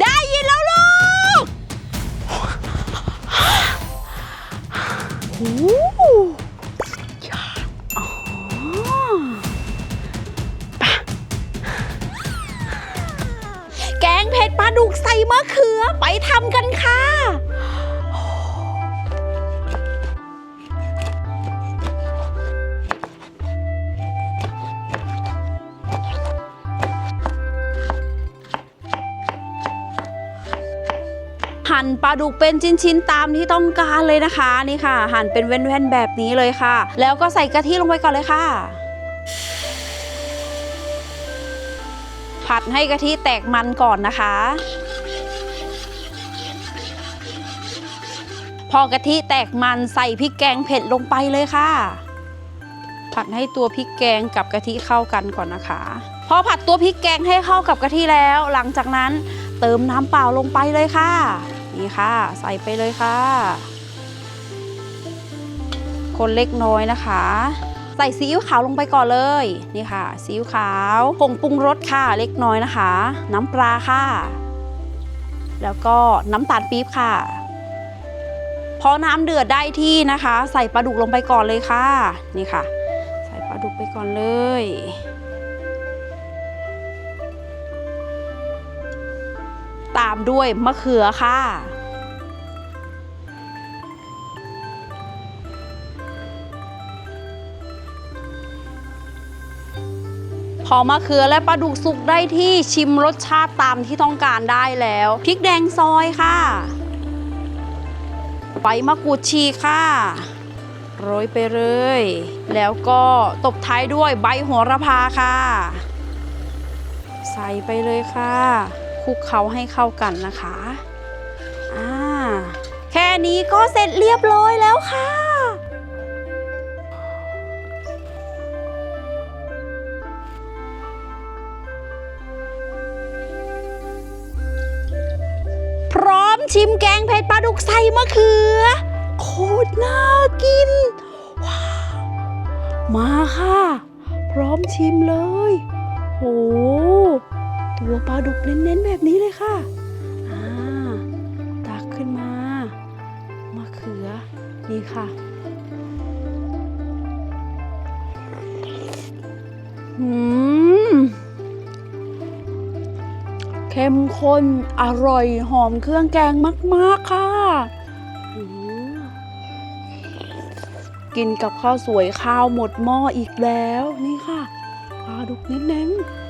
ได้ยินแล้วลูกโอ้ยอดปแกงเผ็ดปลาดุกใส่มะเขือไปทำกันค่ะ หั่นปลาดุกเป็นชิ้นๆตามที่ต้องการเลยนะคะนี่ค่ะ หั่นเป็นแว่นๆแบบนี้เลยค่ะ แล้วก็ใส่กะทิลงไปก่อนเลยค่ะ ผัดให้กะทิแตกมันก่อนนะคะ พอกะทิแตกมันใส่พริกแกงเผ็ดลงไปเลยค่ะ ผัดให้ตัวพริกแกงกับกะทิเข้ากันก่อนนะคะ พอผัดตัวพริกแกงให้เข้ากับกะทิแล้ว หลังจากนั้น เติมน้ำเปล่าลงไปเลยค่ะ นี่ค่ะ ใส่ไปเลยค่ะ คนเล็กน้อยนะคะ ใส่ซีอิ๊วขาวลงไปก่อนเลย นี่ค่ะซีอิ๊วขาวผงปรุงรสค่ะเล็กน้อยนะคะ น้ำปลาค่ะ แล้วก็น้ำตาลปี๊บค่ะพอน้ำเดือดได้ที่นะคะ ใส่ปลาดุกลงไปก่อนเลยค่ะ นี่ค่ะ ใส่ปลาดุกไปก่อนเลยามด้วยมะเขือค่ะพอมะเขือและปลาดุกสุกได้ที่ชิมรสชาติตามที่ต้องการได้แล้วพริกแดงซอยค่ะใบมะกรูดฉีค่ะโรยไปเลย แล้วก็ตบท้ายด้วยใบโหระพาค่ะ ใส่ไปเลยค่ะ คลุกเคล้าให้เข้ากันนะคะอ่าแค่นี้ก็เสร็จเรียบร้อยแล้วค่ะพร้อมชิมแกงเผ็ดปลาดุกใส่มะเขือ โคตรน่ากิน ว้าว มาค่ะ พร้อมชิมเลย โห ตัวปลาดุกเน้นๆแบบนี้เลยค่ะอ่าตักขึ้นมามะเขือนี่ค่ะอืมเข้มข้นอร่อยหอมเครื่องแกงมาก ๆ ค่ะกินกับข้าวสวยข้าวหมดหม้ออีกแล้ว นี่ค่ะปลาดุกเน้นๆ